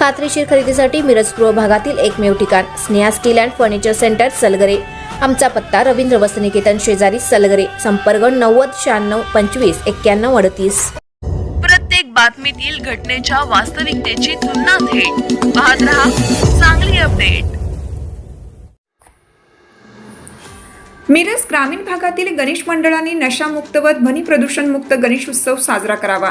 खात्रीशीर खरेदीसाठी मिरज पूर्व भागातील एकमेव ठिकाण Sneha steel and furniture centre Salgare. आमचा पत्ता रवींद्र वसनिकेतन शेजारी सलगरे संपर्क नव्वद शहाण्णव पंचवीस एक्क्याण्णव अडतीस. प्रत्येक बातमीतील घटनेच्या वास्तविकतेची तुलना थेट. पाहत रहा चांगली अपडेट. मिरज ग्रामीण भागातील गणेश मंडळांनी नशामुक्त व ध्वनी प्रदूषणमुक्त गणेश उत्सव साजरा करावा.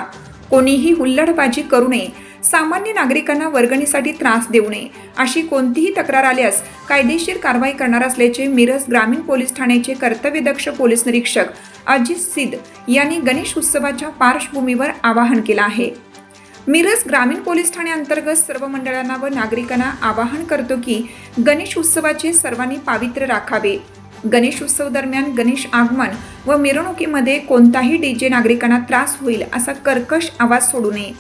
कोणीही हुल्लडबाजी करू नये सामान्य नागरिकांना वर्गणीसाठी त्रास देऊ नये. अशी कोणतीही तक्रार आल्यास कायदेशीर कारवाई करणार असल्याचे मिरज ग्रामीण पोलीस ठाण्याचे कर्तव्यदक्ष पोलीस निरीक्षक अजित सिद्ध यांनी गणेश उत्सवाच्या पार्श्वभूमीवर आवाहन केलं आहे. मिरज ग्रामीण पोलीस ठाण्याअंतर्गत सर्व मंडळांना व नागरिकांना आवाहन करतो की गणेश उत्सवाचे सर्वांनी पावित्र्य राखावे. गणेश उत्सव दरम्यान गणेश आगमन व मिरवणुकीमध्ये कोणताही डीजे नागरिकांना त्रास होईल असा कर्कश आवाज सोडू नये.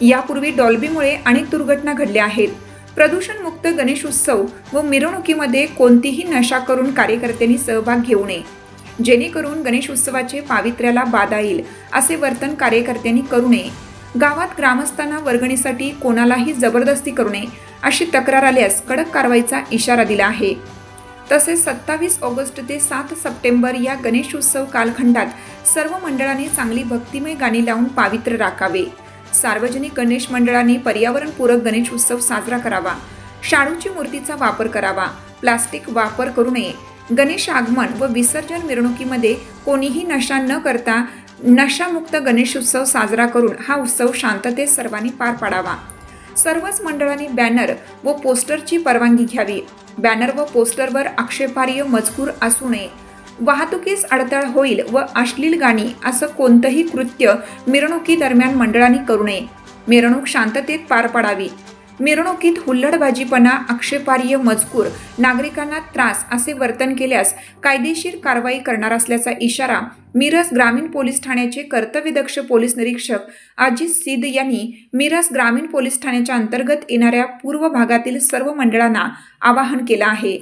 यापूर्वी डॉल्बीमुळे अनेक दुर्घटना घडल्या आहेत. प्रदूषणमुक्त गणेश उत्सव व मिरवणुकीमध्ये कोणतीही नशा करून कार्यकर्त्यांनी सहभाग घेऊ नये. जेणेकरून गणेश उत्सवाचे पावित्र्याला बाधा येईल असे वर्तन कार्यकर्त्यांनी करू नये. गावात ग्रामस्थांना वर्गणीसाठी कोणालाही जबरदस्ती करू नये अशी तक्रार आल्यास कडक कारवाईचा इशारा दिला आहे. तसेच सत्तावीस ऑगस्ट ते सात सप्टेंबर या गणेश उत्सव कालखंडात सर्व मंडळांनी चांगली भक्तिमय गाणी लावून पावित्र्य राखावे. सार्वजनिक गणेश मंडळांनी पर्यावरणपूरक गणेश उत्सव साजरा करावा. शाडूची मूर्तीचा वापर करावा. प्लास्टिक वापर करू नये. गणेश आगमन व विसर्जन मिरवणुकीमध्ये कोणीही नशा न करता नशामुक्त गणेश उत्सव साजरा करून हा उत्सव शांततेत सर्वांनी पार पाडावा. सर्वच मंडळांनी बॅनर व पोस्टरची परवानगी घ्यावी. बॅनर व पोस्टरवर आक्षेपार्ह मजकूर असू नये. वाहतुकीस अडथळा होईल व अश्लील गाणी असं कोणतंही कृत्य मिरवणुकीदरम्यान मंडळांनी करू नये. मिरवणूक शांततेत पार पाडावी. मिरवणुकीत हुल्लडबाजीपणा आक्षेपार्ह मजकूर नागरिकांना त्रास असे वर्तन केल्यास कायदेशीर कारवाई करणार असल्याचा इशारा मिरज ग्रामीण पोलीस ठाण्याचे कर्तव्यदक्ष पोलीस निरीक्षक अजित सिद्ध यांनी मिरज ग्रामीण पोलीस ठाण्याच्या अंतर्गत येणाऱ्या पूर्व भागातील सर्व मंडळांना आवाहन केलं आहे.